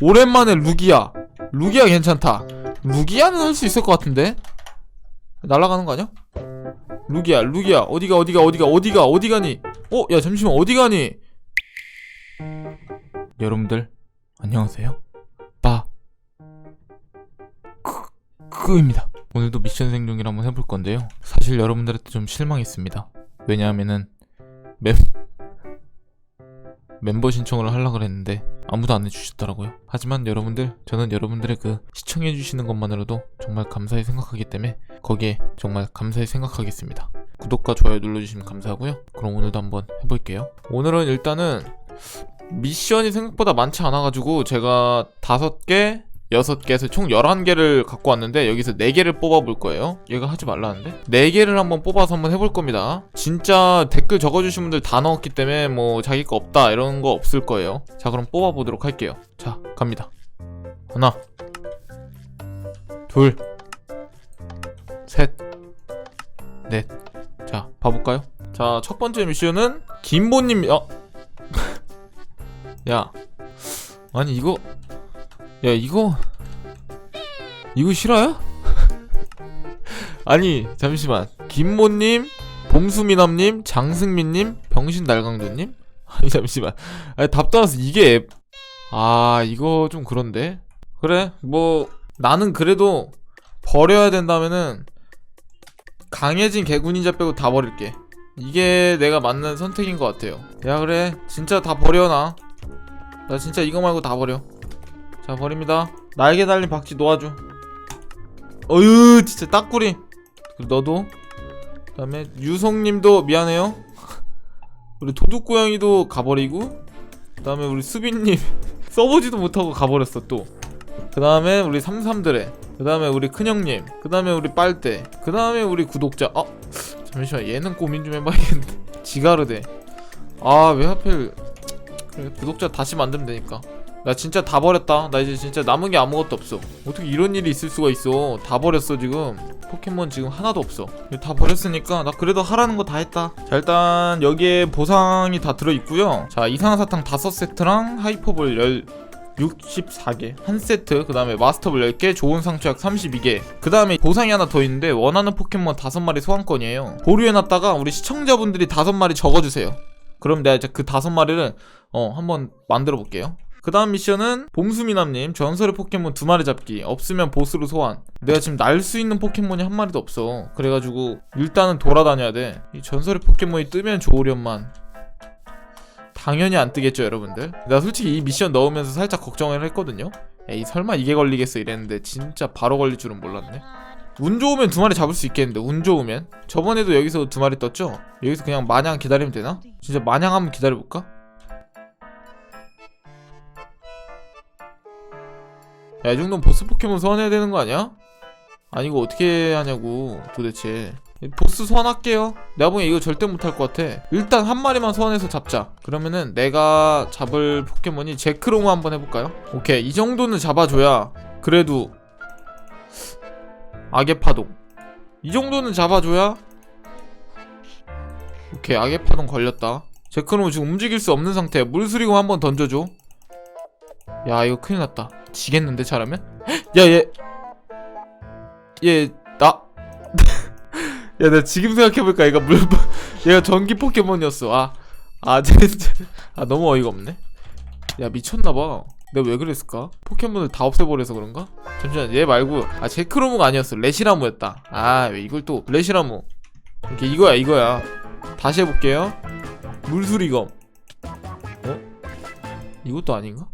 오랜만에 루기아 루기아 괜찮다. 루기아는 할 수 있을 것 같은데? 날아가는 거 아니야? 루기아 루기아 어디가 어디가 어디가 어디가 어디 가니? 어? 야 잠시만. 어디 가니? 여러분들 안녕하세요. 빠. 크, 크입니다. 오늘도 미션 생존기를 한번 해볼 건데요. 사실 여러분들한테 좀 실망했습니다. 왜냐하면은 멤 멤버 신청을 하려고 했는데 아무도 안 해주셨더라고요. 하지만 여러분들, 저는 여러분들의 그 시청해주시는 것만으로도 정말 감사히 생각하기 때문에 거기에 정말 감사히 생각하겠습니다. 구독과 좋아요 눌러주시면 감사하고요. 그럼 오늘도 한번 해볼게요. 오늘은 일단은 미션이 생각보다 많지 않아가지고 제가 다섯 개, 여섯 개에서 총 11개를 갖고 왔는데 여기서 4개를 뽑아볼 거예요. 얘가 하지 말라는데? 4개를 한번 뽑아서 한번 해볼 겁니다. 진짜 댓글 적어주신 분들 다 넣었기 때문에 뭐 자기 거 없다 이런 거 없을 거예요. 자 그럼 뽑아보도록 할게요. 자 갑니다. 하나 둘 셋, 넷. 자, 봐볼까요? 자, 첫 번째 미션은 김보님, 어, 야, 아니 이거, 야 이거, 이거 실화야? 아니 잠시만, 김모님, 봄수미남님, 장승민님, 병신날강도님? 아니 잠시만, 아니 답 떠나서 이게 앱, 아 이거 좀 그런데. 그래, 뭐 나는 그래도 버려야 된다면은 강해진 개구닌자 빼고 다 버릴게. 이게 내가 맞는 선택인 것 같아요. 야 그래 진짜 다 버려놔. 나 진짜 이거 말고 다 버려. 자 버립니다. 날개 달린 박쥐 놓아줘. 어휴 진짜 딱구리. 너도. 그 다음에 유성님도 미안해요. 우리 도둑고양이도 가버리고. 그 다음에 우리 수빈님 써보지도 못하고 가버렸어 또. 그 다음에 우리 삼삼드레 그 다음에 우리 큰형님 그 다음에 우리 빨대 그 다음에 우리 구독자 어? 잠시만 얘는 고민 좀 해봐야겠는데 지가르대 아왜 하필 그래 구독자 다시 만들면 되니까 나 진짜 다 버렸다. 나 이제 진짜 남은 게 아무것도 없어. 어떻게 이런 일이 있을 수가 있어? 다 버렸어 지금. 포켓몬 지금 하나도 없어. 다 버렸으니까 나 그래도 하라는 거 다 했다. 자 일단 여기에 보상이 다 들어있고요. 자 이상사탕 5세트랑 하이퍼볼 10 64개 한 세트 그 다음에 마스터볼 10개 좋은 상처약 32개. 그 다음에 보상이 하나 더 있는데 원하는 포켓몬 5마리 소환권이에요. 보류해놨다가 우리 시청자분들이 5마리 적어주세요. 그럼 내가 이제 그 5마리를 어 한번 만들어 볼게요 그 다음 미션은 봄수미남님 전설의 포켓몬 두 마리 잡기 없으면 보스로 소환. 내가 지금 날 수 있는 포켓몬이 한 마리도 없어. 그래가지고 일단은 돌아다녀야 돼 이 전설의 포켓몬이 뜨면 좋으련만. 당연히 안 뜨겠죠 여러분들. 나 솔직히 이 미션 넣으면서 살짝 걱정을 했거든요. 에이 설마 이게 걸리겠어 이랬는데 진짜 바로 걸릴 줄은 몰랐네. 운 좋으면 두 마리 잡을 수 있겠는데 운 좋으면? 저번에도 여기서 두 마리 떴죠? 여기서 그냥 마냥 기다리면 되나? 진짜 마냥 한번 기다려볼까? 야 이 정도면 보스 포켓몬 소환해야 되는 거 아니야? 아니 이거 어떻게 하냐고 도대체. 보스 소환할게요. 내가 보기엔 이거 절대 못할 것 같아. 일단 한 마리만 소환해서 잡자. 그러면은 내가 잡을 포켓몬이 제크로무 한번 해볼까요? 오케이 이 정도는 잡아줘야 그래도 악의 파동. 이 정도는 잡아줘야 오케이 악의 파동 걸렸다. 제크로무 지금 움직일 수 없는 상태야. 물수리공 한번 던져줘. 야 이거 큰일 났다 지겠는데 잘하면? 야얘 얘 나 야, 나 지금 생각해볼까? 얘가 물, 얘가 전기 포켓몬이었어. 아, 아, 진짜. 아, 너무 어이가 없네. 야, 미쳤나봐. 내가 왜 그랬을까? 포켓몬을 다 없애버려서 그런가? 잠시만, 얘 말고. 아, 제크로무가 아니었어. 레시라무였다. 아, 왜 이걸 또, 레시라무. 이렇게 이거야, 이거야. 다시 해볼게요. 물수리검. 어? 이것도 아닌가?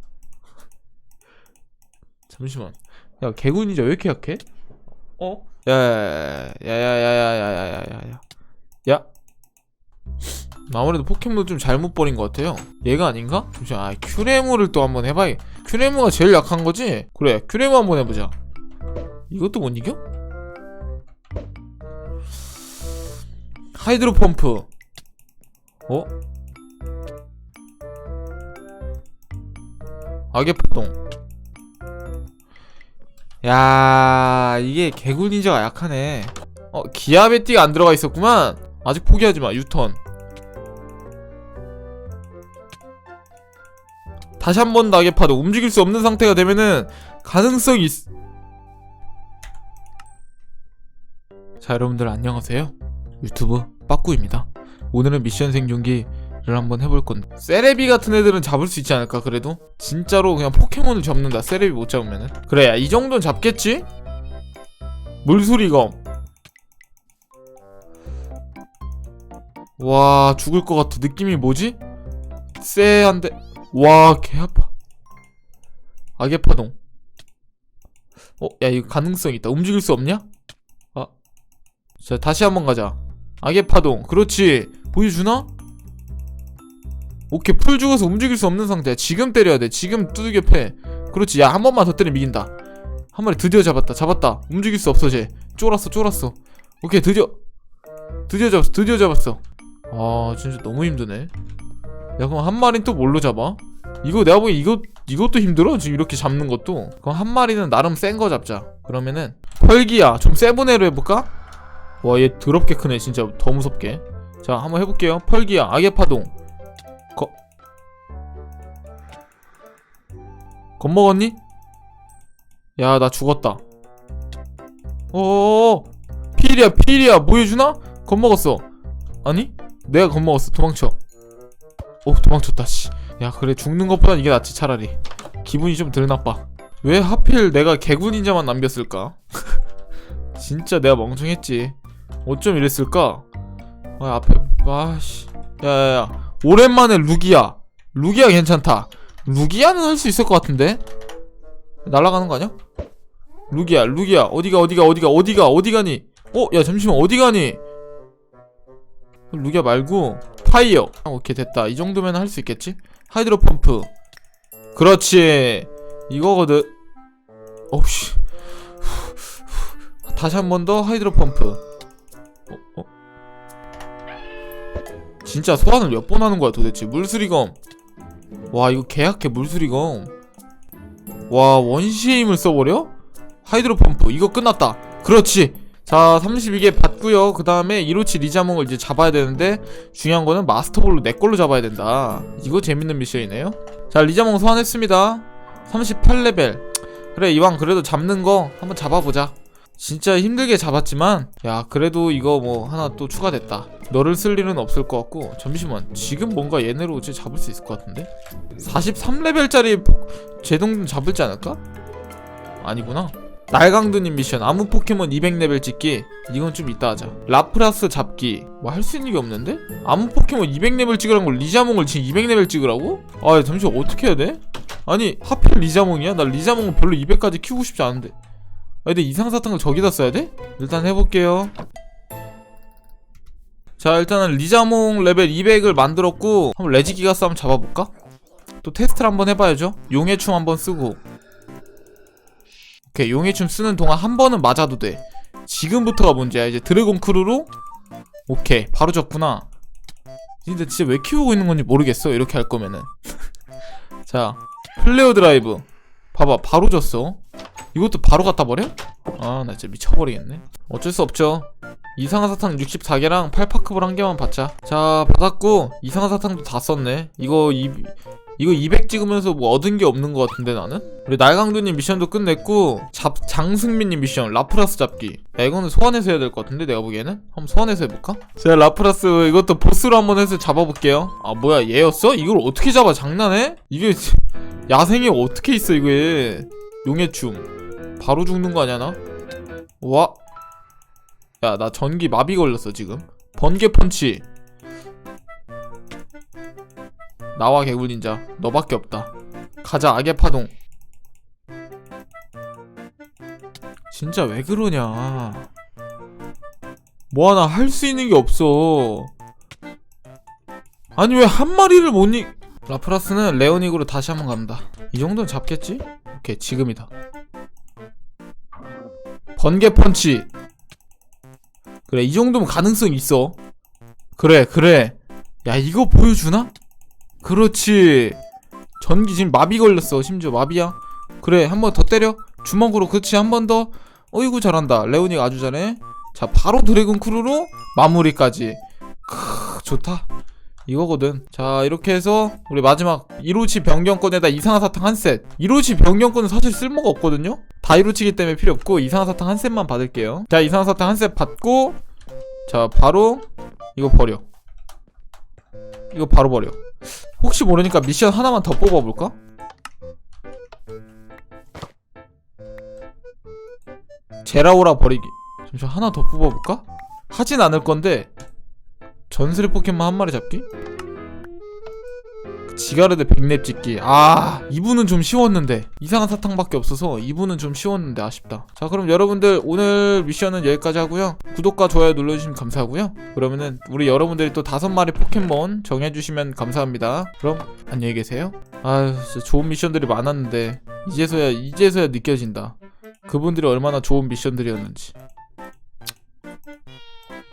잠시만. 야, 개구니자 왜 이렇게 약해? 어? 야야야야야야야야야야야 야 아무래도 포켓몬 좀 잘못 버린 것 같아요 얘가 아닌가? 잠시만 아 큐레무를 또 한번 해봐야 큐레무가 제일 약한 거지? 그래 큐레무 한번 해보자 이것도 못 이겨? 하이드로 펌프 어? 악의 파동 야 이게 개굴 닌자가 약하네. 어 기압의 띠가 안 들어가 있었구만. 아직 포기하지마 유턴. 다시 한번 나게 파도 움직일 수 없는 상태가 되면은 가능성이 있... 자 여러분들 안녕하세요. 유튜브 빠꾸입니다. 오늘은 미션 생존기 를 한번 해볼 건데 세레비 같은 애들은 잡을 수 있지 않을까 그래도? 진짜로 그냥 포켓몬을 잡는다 세레비 못 잡으면은 그래 야, 이 정도는 잡겠지? 물소리검 와 죽을 것 같아 느낌이 뭐지? 쎄한데 와 개아파 악의 파동 어? 야 이거 가능성 있다 움직일 수 없냐? 아. 자 다시 한번 가자 악의 파동 그렇지 보여주나? 오케이 풀 죽어서 움직일 수 없는 상태야. 지금 때려야 돼. 지금 두들겨 패. 그렇지. 야 한 번만 더 때리면 이긴다. 한 마리 드디어 잡았다. 잡았다. 움직일 수 없어 쟤. 쫄았어 쫄았어. 오케이 드디어. 드디어 잡았어 드디어 잡았어. 아 진짜 너무 힘드네. 야 그럼 한 마리는 또 뭘로 잡아? 이거 내가 보기 이거 이것도 힘들어? 지금 이렇게 잡는 것도? 그럼 한 마리는 나름 센 거 잡자. 그러면은 펄기야. 좀 세븐 애로 해볼까? 와 얘 더럽게 크네 진짜. 더 무섭게. 자 한번 해볼게요. 펄기야. 악의 파동 겁먹었니? 야 나 죽었다. 어어어 필이야 필이야 보여주나? 겁먹었어. 아니? 내가 겁먹었어 도망쳐. 오 도망쳤다 씨야 그래 죽는 것보단 이게 낫지 차라리. 기분이 좀 덜 나빠. 왜 하필 내가 개구 닌자만 남겼을까? 진짜 내가 멍청했지. 어쩜 이랬을까? 아 앞에 아씨. 야야야. 오랜만에 루기야. 루기야 괜찮다 루기야는 할 수 있을 것 같은데 날아가는 거 아니야? 루기야 루기야 어디가 어디가 어디가 어디가 어디 가니 어? 야 잠시만 어디 가니 루기야 말고 파이어 오케이 됐다 이 정도면 할 수 있겠지? 하이드로 펌프 그렇지 이거거든 어우씨 다시 한 번 더 하이드로 펌프 어? 어? 진짜 소환을 몇 번 하는 거야 도대체 물수리검 와 이거 개약해 물수리검. 와 원시의 힘을 써버려? 하이드로 펌프 이거 끝났다. 그렇지. 자 32개 받고요. 그 다음에 이로치 리자몽을 이제 잡아야 되는데 중요한 거는 마스터볼로 내 걸로 잡아야 된다. 이거 재밌는 미션이네요. 자 리자몽 소환했습니다. 38레벨. 그래 이왕 그래도 잡는 거 한번 잡아보자 진짜 힘들게 잡았지만 야 그래도 이거 뭐 하나 또 추가됐다 너를 쓸 일은 없을 것 같고 잠시만 지금 뭔가 얘네로 이제 잡을 수 있을 것 같은데 43레벨짜리 제동 좀 잡을지 않을까? 아니구나 날강두님 미션 아무 포켓몬 200레벨 찍기 이건 좀 이따 하자 라프라스 잡기 뭐 할 수 있는 게 없는데? 아무 포켓몬 200레벨 찍으라는 걸 리자몽을 지금 200레벨 찍으라고? 아 잠시만 어떻게 해야 돼? 아니 하필 리자몽이야? 나 리자몽은 별로 200까지 키우고 싶지 않은데 아 근데 이상사탕을 저기다 써야 돼? 일단 해볼게요. 자 일단은 리자몽 레벨 200을 만들었고 한번 레지기가스 한번 잡아볼까? 또 테스트를 한번 해봐야죠. 용의 춤 한번 쓰고. 오케이 용의 춤 쓰는 동안 한 번은 맞아도 돼. 지금부터가 문제야. 이제 드래곤 크루로? 오케이 바로 졌구나. 근데 진짜 왜 키우고 있는 건지 모르겠어 이렇게 할 거면은. 자 플레어 드라이브. 봐봐 바로 졌어 이것도 바로 갖다 버려? 아 나 진짜 미쳐버리겠네 어쩔 수 없죠 이상한 사탕 64개랑 팔파크볼 한 개만 받자 자 받았고 이상한 사탕도 다 썼네 이거 이 이거 200 찍으면서 뭐 얻은 게 없는 것 같은데 나는? 우리 날강두님 미션도 끝냈고 잡 장승민님 미션 라프라스 잡기 야 이거는 소환해서 해야 될 것 같은데 내가 보기에는 한번 소환해서 해볼까? 제가 라프라스 이것도 보스로 한번 해서 잡아볼게요 아 뭐야 얘였어? 이걸 어떻게 잡아 장난해? 이게 야생이 어떻게 있어 이게 용의 춤 바로 죽는 거 아니야 나? 와. 야, 나 전기 마비 걸렸어, 지금. 번개 펀치. 나와, 개굴 닌자. 너밖에 없다. 가자, 악의 파동. 진짜 왜 그러냐. 뭐 하나 할 수 있는 게 없어. 아니, 왜 한 마리를 못 이... 라프라스는 레오닉으로 다시 한번 간다. 이 정도는 잡겠지? 오케이, 지금이다. 번개 펀치. 그래, 이 정도면 가능성 있어. 그래, 그래. 야, 이거 보여주나? 그렇지. 전기 지금 마비 걸렸어. 심지어 마비야. 그래, 한 번 더 때려. 주먹으로, 그렇지. 한 번 더. 어이구, 잘한다. 레오닉 아주 잘해. 자, 바로 드래곤 크루로 마무리까지. 크, 좋다. 이거거든 자 이렇게 해서 우리 마지막 이로치 변경권에다 이상한 사탕 한셋 이로치 변경권은 사실 쓸모가 없거든요 다 이로치기 때문에 필요 없고 이상한 사탕 한 셋만 받을게요 자 이상한 사탕 한 셋 받고 자 바로 이거 버려 이거 바로 버려 혹시 모르니까 미션 하나만 더 뽑아볼까? 제라오라 버리기 잠시만 하나 더 뽑아볼까? 하진 않을 건데 전설의 포켓몬 한 마리 잡기? 지가르드 백랩 찍기. 아 이분은 좀 쉬웠는데. 이상한 사탕밖에 없어서 이분은 좀 쉬웠는데 아쉽다. 자 그럼 여러분들 오늘 미션은 여기까지 하고요. 구독과 좋아요 눌러주시면 감사하고요. 그러면은 우리 여러분들이 또 다섯 마리 포켓몬 정해주시면 감사합니다. 그럼 안녕히 계세요. 아유 진짜 좋은 미션들이 많았는데 이제서야 이제서야 느껴진다. 그분들이 얼마나 좋은 미션들이었는지